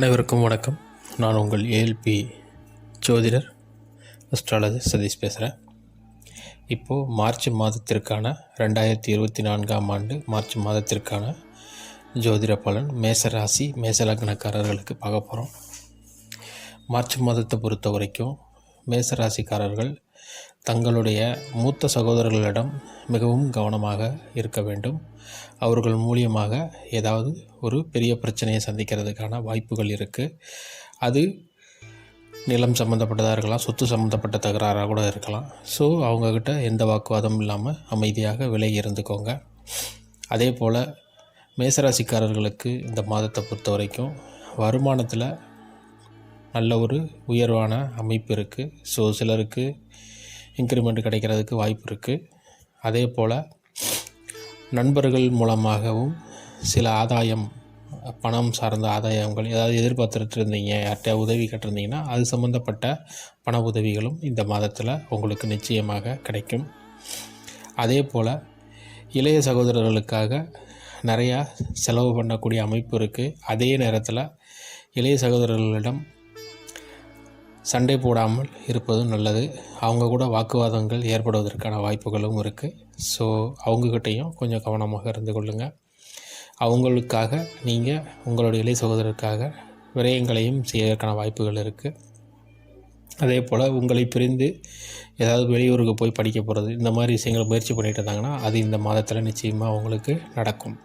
அனைவருக்கும் வணக்கம். நான் உங்கள் ஏஎல்பி ஜோதிடர் அஸ்ட்ராலஜர் சதீஷ் பேசுகிறேன் இப்போது மார்ச் மாதத்திற்கான ரெண்டாயிரத்தி இருபத்தி நான்காம் ஆண்டு மார்ச் மாதத்திற்கான ஜோதிட பலன் மேச ராசி பார்க்க போகிறோம் மார்ச் மாதத்தை பொறுத்த வரைக்கும் மேச ராசிக்காரர்கள் தங்களுடைய மூத்த சகோதரர்களிடம் மிகவும் கவனமாக இருக்க வேண்டும். அவர்கள் மூலியமாக ஏதாவது ஒரு பெரிய பிரச்சனையை சந்திக்கிறதுக்கான வாய்ப்புகள் இருக்குது அது நிலம் சம்மந்தப்பட்டதாக இருக்கலாம் சொத்து சம்மந்தப்பட்ட தகராறாக கூட இருக்கலாம். ஸோ அவங்கக்கிட்ட எந்த வாக்குவாதமும் இல்லாமல் அமைதியாக விலகி இருந்துக்கோங்க. அதே போல் மேசராசிக்காரர்களுக்கு இந்த மாதத்தை பொறுத்த வரைக்கும் வருமானத்தில் நல்ல ஒரு உயர்வான அமைப்பு இருக்குது ஸோ சிலருக்கு இன்க்ரிமெண்ட் கிடைக்கிறதுக்கு வாய்ப்பு இருக்குது அதே போல் நண்பர்கள் மூலமாகவும் சில ஆதாயம் பணம் சார்ந்த ஆதாயங்கள் ஏதாவது எதிர்பார்த்துட்டு இருந்தீங்க யார்கிட்ட உதவி கேட்டிருந்தீங்கன்னா அது சம்மந்தப்பட்ட பண உதவிகளும் இந்த மாதத்தில் உங்களுக்கு நிச்சயமாக கிடைக்கும். அதே போல் இளைய சகோதரர்களுக்காக நிறையா செலவு பண்ணக்கூடிய அமைப்பு இருக்குது அதே நேரத்தில் இளைய சகோதரர்களிடம் சண்டை போடாமல் இருப்பதும் நல்லது. அவங்க கூட வாக்குவாதங்கள் ஏற்படுவதற்கான வாய்ப்புகளும் இருக்குது ஸோ அவங்கக்கிட்டேயும் கொஞ்சம் கவனமாக இருந்து கொள்ளுங்கள் அவங்களுக்காக நீங்கள் உங்களுடைய இளைய சகோதரருக்காக விரயங்களையும் செய்வதற்கான வாய்ப்புகள் இருக்குது அதே போல் உங்களை பிரிந்து ஏதாவது வெளியூருக்கு போய் படிக்க போகிறது இந்த மாதிரி விஷயங்களை முயற்சி பண்ணிகிட்டு இருந்தாங்கன்னா அது இந்த மாதத்தில் நிச்சயமாக அவங்களுக்கு நடக்கும்.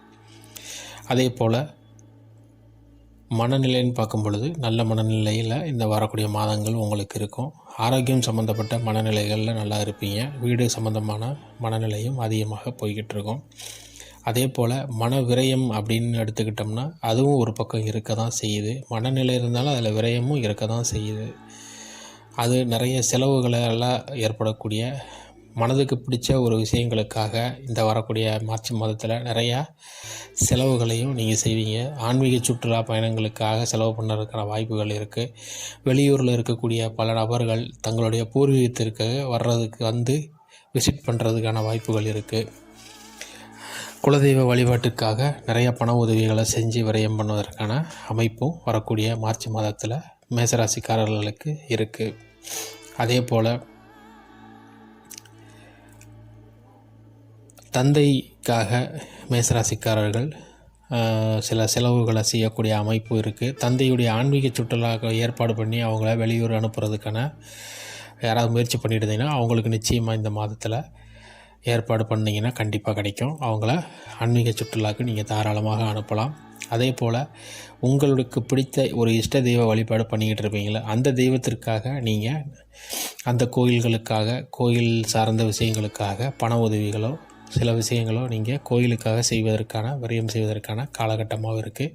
அதே போல் மனநிலைன்னு பார்க்கும் பொழுது நல்ல மனநிலையில் இந்த வரக்கூடிய மாதங்கள் உங்களுக்கு இருக்கும். ஆரோக்கியம் சம்மந்தப்பட்ட மனநிலைகளில் நல்லா இருப்பீங்க. வீடு சம்மந்தமான மனநிலையும் அதிகமாக போய்கிட்டு இருக்கும் அதே போல் மன விரயம் அப்படின்னு எடுத்துக்கிட்டோம்னா அதுவும் ஒரு பக்கம் இருக்க தான் செய்யுது. மனநிலை இருந்தாலும் அதில் விரயமும் இருக்க தான் செய்யுது. அது நிறைய செலவுகளெல்லாம் ஏற்படக்கூடிய மனதுக்கு பிடிச்ச ஒரு விஷயங்களுக்காக இந்த வரக்கூடிய மார்ச் மாதத்தில் நிறையா செலவுகளையும் நீங்கள் செய்வீங்க. ஆன்மீக சுற்றுலா பயணங்களுக்காக செலவு பண்ணுறதுக்கான வாய்ப்புகள் இருக்குது வெளியூரில் இருக்கக்கூடிய பல நபர்கள் தங்களுடைய பூர்வீகத்திற்கு வர்றதுக்கு வந்து விசிட் பண்ணுறதுக்கான வாய்ப்புகள் இருக்குது குலதெய்வ வழிபாட்டுக்காக நிறைய பண உதவிகளை செஞ்சு விரயம் பண்ணுவதற்கான அமைப்பும் வரக்கூடிய மார்ச் மாதத்தில் மேசராசிக்காரர்களுக்கு இருக்குது அதே போல் தந்தைக்காக மேசராசிக்காரர்கள் சில செலவுகளை செய்யக்கூடிய அமைப்பு இருக்குது தந்தையுடைய ஆன்மீக சுற்றுலா ஏற்பாடு பண்ணி அவங்கள வெளியூர் அனுப்புறதுக்கான யாராவது முயற்சி பண்ணிட்டு அவங்களுக்கு நிச்சயமாக இந்த மாதத்தில் ஏற்பாடு பண்ணிங்கன்னா கண்டிப்பாக கிடைக்கும். அவங்கள ஆன்மீக சுற்றுலாவுக்கு நீங்கள் தாராளமாக அனுப்பலாம். அதே போல் உங்களுக்கு பிடித்த ஒரு இஷ்ட தெய்வ வழிபாடு பண்ணிக்கிட்டு இருப்பீங்களே அந்த தெய்வத்திற்காக நீங்கள் அந்த கோயில்களுக்காக கோயில் சார்ந்த விஷயங்களுக்காக பண உதவிகளோ சில விஷயங்களோ நீங்கள் கோயிலுக்காக செய்வதற்கான விரயம் செய்வதற்கான காலகட்டமாகவும் இருக்குது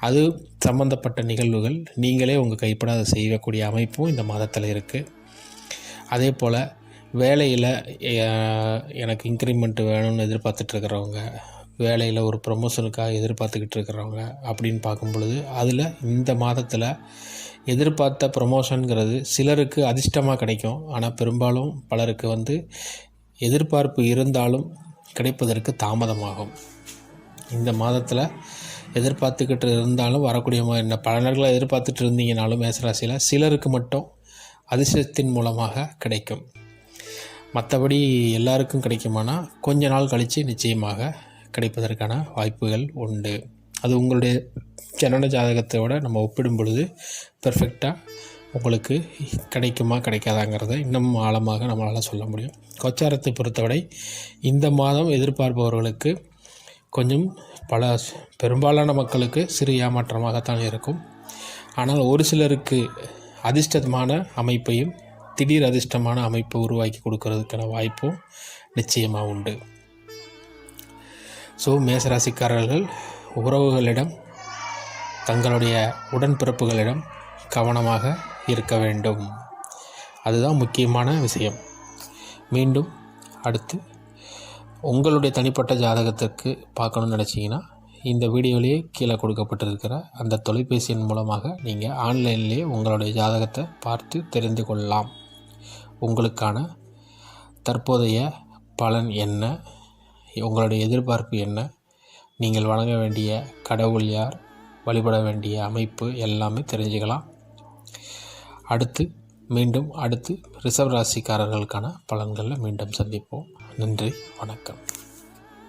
அது சம்மந்தப்பட்ட நிகழ்வுகள் நீங்களே உங்கள் கைப்பட அதை செய்யக்கூடிய அமைப்பும் இந்த மாதத்தில் இருக்குது அதே போல் வேலையில் எனக்கு இன்க்ரிமெண்ட் வேணும்னு எதிர்பார்த்துட்ருக்கிறவங்க வேலையில் ஒரு ப்ரொமோஷனுக்காக எதிர்பார்த்துக்கிட்டு இருக்கிறவங்க அப்படின்னு பார்க்கும் பொழுது அதில் இந்த மாதத்தில் எதிர்பார்த்த ப்ரொமோஷனுங்கிறது சிலருக்கு அதிர்ஷ்டமாக கிடைக்கும். ஆனால் பெரும்பாலும் பலருக்கு வந்து எதிர்பார்ப்பு இருந்தாலும் கிடைப்பதற்கு தாமதமாகும். இந்த மாதத்தில் எதிர்பார்த்துக்கிட்டு இருந்தாலும் வரக்கூடிய என்ன பலனர்களை எதிர்பார்த்துட்டு இருந்தீங்கனாலும் மேசராசியில் சிலருக்கு மட்டும் அதிர்ஷ்டத்தின் மூலமாக கிடைக்கும். மற்றபடி எல்லாருக்கும் கிடைக்குமானா கொஞ்ச நாள் கழித்து நிச்சயமாக கிடைப்பதற்கான வாய்ப்புகள் உண்டு. அது உங்களுடைய ஜனன ஜாதகத்தோடு நம்ம ஒப்பிடும் பொழுது பெர்ஃபெக்டாக உங்களுக்கு கிடைக்குமா கிடைக்காதாங்கிறத இன்னும் ஆழமாக நம்மளால் சொல்ல முடியும். கோச்சாரத்தை பொறுத்தவரை இந்த மாதம் எதிர்பார்ப்பவர்களுக்கு கொஞ்சம் பல பெரும்பாலான மக்களுக்கு சிறு ஏமாற்றமாகத்தான் இருக்கும். ஆனால் ஒரு சிலருக்கு அதிர்ஷ்டமான அமைப்பையும் திடீர் அதிர்ஷ்டமான அமைப்பை உருவாக்கி கொடுக்கறதுக்கான வாய்ப்பும் நிச்சயமாக உண்டு. ஸோ மேசராசிக்காரர்கள் உறவுகளிடம் தங்களுடைய உடன்பிறப்புகளிடம் கவனமாக இருக்க வேண்டும். அதுதான் முக்கியமான விஷயம். மீண்டும் அடுத்து உங்களுடைய தனிப்பட்ட ஜாதகத்திற்கு பார்க்கணுன்னு நினச்சிங்கன்னா இந்த வீடியோலேயே கீழே கொடுக்கப்பட்டிருக்கிற அந்த தொலைபேசியின் மூலமாக நீங்கள் ஆன்லைன்லேயே உங்களுடைய ஜாதகத்தை பார்த்து தெரிந்து கொள்ளலாம். உங்களுக்கான தற்போதைய பலன் என்ன? உங்களுடைய எதிர்பார்ப்பு என்ன? நீங்கள் வழங்க வேண்டிய கடவுள் யார்? வழிபட வேண்டிய அமைப்பு எல்லாமே தெரிஞ்சுக்கலாம். அடுத்து மீண்டும் அடுத்து ரிசர்வ் ராசிக்காரர்களுக்கான பலன்களில் மீண்டும் சந்திப்போம். நன்றி வணக்கம்.